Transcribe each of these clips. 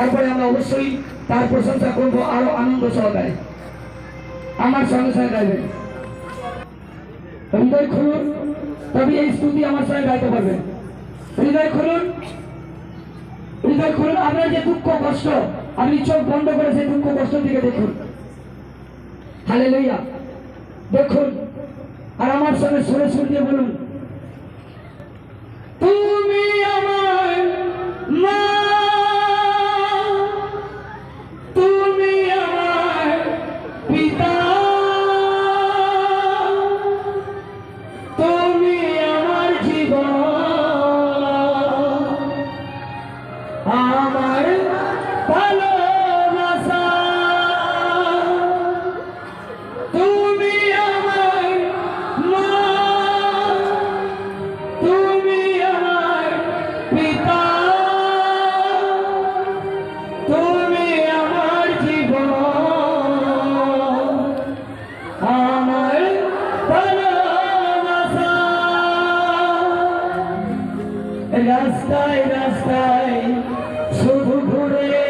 তারপরে আমরা অবশ্যই তার প্রশংসা করব আরও আনন্দ সহকারে। আমার সঙ্গে সঙ্গে গাইবেন। হৃদয় খুলুন তবে এই স্তুতি আমার সঙ্গে গাইতে পারবেন। হৃদয় খুলুন হৃদয় খুলুন, আপনার যে দুঃখ, কষ্ট, আপনি চোখ বন্ধ করে সেই দুঃখ, কষ্ট দিকে দেখুন। হালে লইয়া দেখুন, আর আমার সঙ্গে সুরে সুর দিয়ে বলুন রাস্তায় রাস্তায় শুধু ঘুরেছি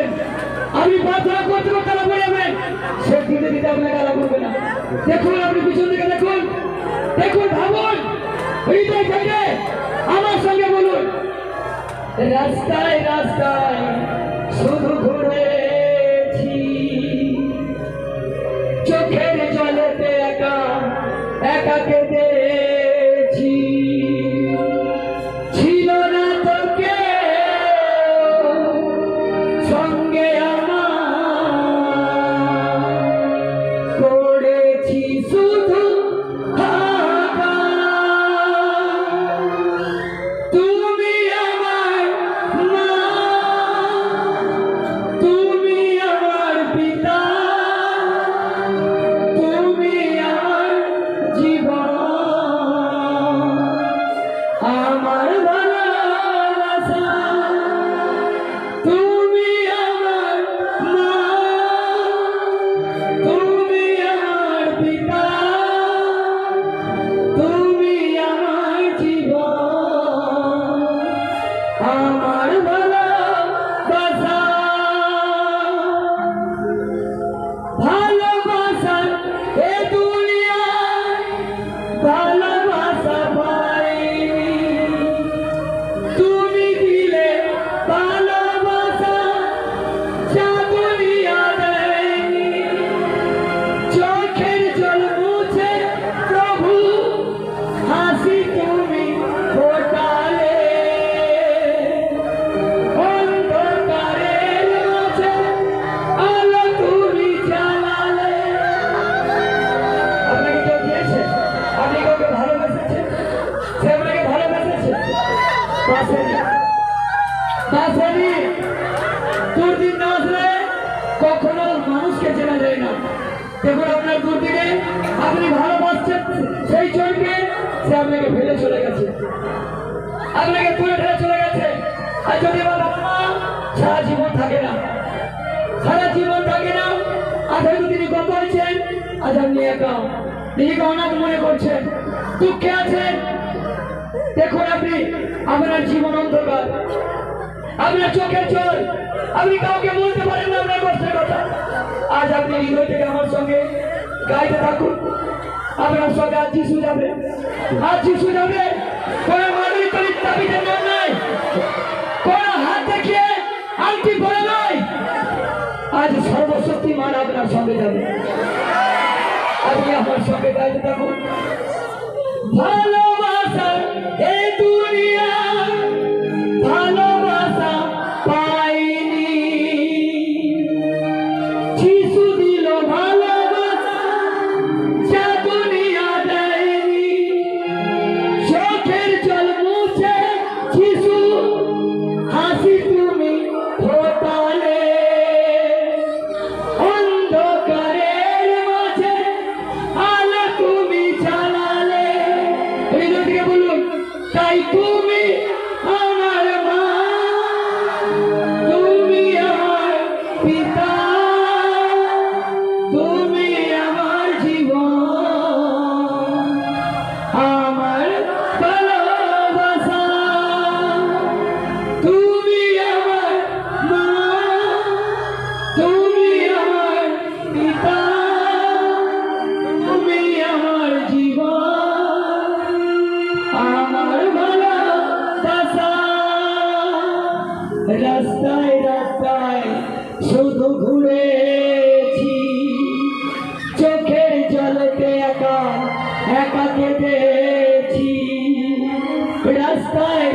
আমি প্রার্থনা করতে করতে আলা পড়ে যাবেন সে দিতে দিতে আপনাকে আলা করবে না। দেখুন, আপনি পিছন দিকে দেখুন। দেখুন, ভাবুন। হৃদয় থেকে আমার সঙ্গে বলুন। রাস্তায় রাস্তায় শুধু ঘুরেছি। চোখের জলেতে একা একা করেছি বাসেনি দুর্দিন না আসলে কখনো মানুষকে চেনা যায় না। দেখুন আপনার দুর্দিনে আপনি ভালোবাসছেন সেই জনকে সে আপনাকে ফেলে চলে গেছে। আপনাকে তুলে ফেলে চলে গেছে। আর যদি বা বাবা সারা জীবন থাকে না, সারা জীবন থাকে না, আজ হয়তো তিনি গত হয়েছেন আজ আপনি একা। নিজেকে অনাথ মনে করছেন, দুঃখে আছেন। দেখুন আপনি, আপনার জীবন অন্ধকার। আমরা চোখের চোর আপনি কাউকে বলতে পারেন না আপনার কষ্টের কথা। আজ আপনি হৃদয় থেকে আমার সঙ্গে গাইতে থাকুন। আপনার সঙ্গে আজ যিশু যাবে। আজ যিশু যাবে আপনার সঙ্গে যাবে। আপনি আমার সঙ্গে গাইতে থাকুন। ভালো রাস্তায় রাস্তায় শুধু ঘুরেছি। চোখের জলেতে একা একা কেটেছি রাস্তায়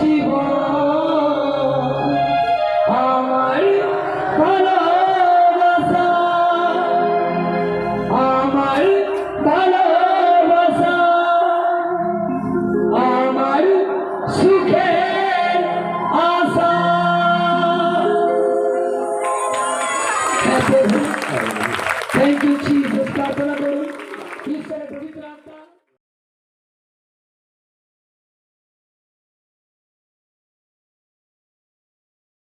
জীবন